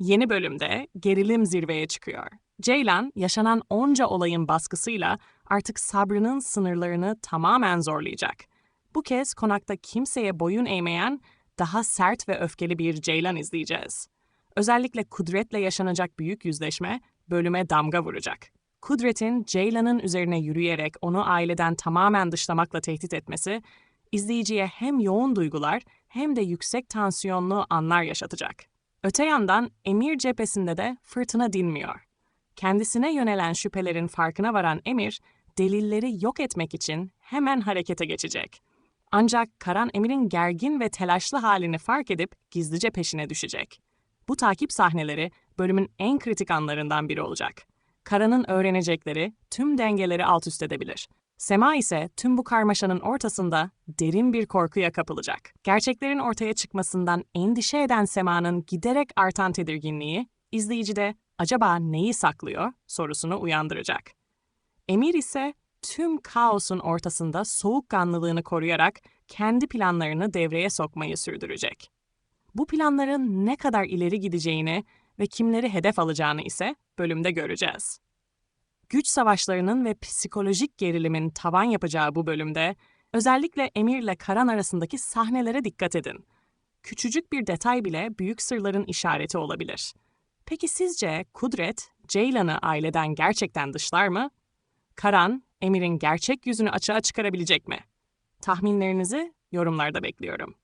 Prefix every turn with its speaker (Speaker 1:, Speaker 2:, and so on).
Speaker 1: Yeni bölümde gerilim zirveye çıkıyor. Ceylan, yaşanan onca olayın baskısıyla artık sabrının sınırlarını tamamen zorlayacak. Bu kez konakta kimseye boyun eğmeyen, daha sert ve öfkeli bir Ceylan izleyeceğiz. Özellikle Kudret'le yaşanacak büyük yüzleşme bölüme damga vuracak. Kudret'in Ceylan'ın üzerine yürüyerek onu aileden tamamen dışlamakla tehdit etmesi, izleyiciye hem yoğun duygular hem de yüksek tansiyonlu anlar yaşatacak. Öte yandan Emir cephesinde de fırtına dinmiyor. Kendisine yönelen şüphelerin farkına varan Emir, delilleri yok etmek için hemen harekete geçecek. Ancak Karan Emir'in gergin ve telaşlı halini fark edip gizlice peşine düşecek. Bu takip sahneleri bölümün en kritik anlarından biri olacak. Karan'ın öğrenecekleri tüm dengeleri alt üst edebilir. Sema ise tüm bu karmaşanın ortasında derin bir korkuya kapılacak. Gerçeklerin ortaya çıkmasından endişe eden Sema'nın giderek artan tedirginliği, izleyicide acaba neyi saklıyor sorusunu uyandıracak. Emir ise tüm kaosun ortasında soğukkanlılığını koruyarak kendi planlarını devreye sokmayı sürdürecek. Bu planların ne kadar ileri gideceğini ve kimleri hedef alacağını ise bölümde göreceğiz. Güç savaşlarının ve psikolojik gerilimin tavan yapacağı bu bölümde özellikle Emir ile Karan arasındaki sahnelere dikkat edin. Küçücük bir detay bile büyük sırların işareti olabilir. Peki sizce Kudret, Ceylan'ı aileden gerçekten dışlar mı? Karan, Emir'in gerçek yüzünü açığa çıkarabilecek mi? Tahminlerinizi yorumlarda bekliyorum.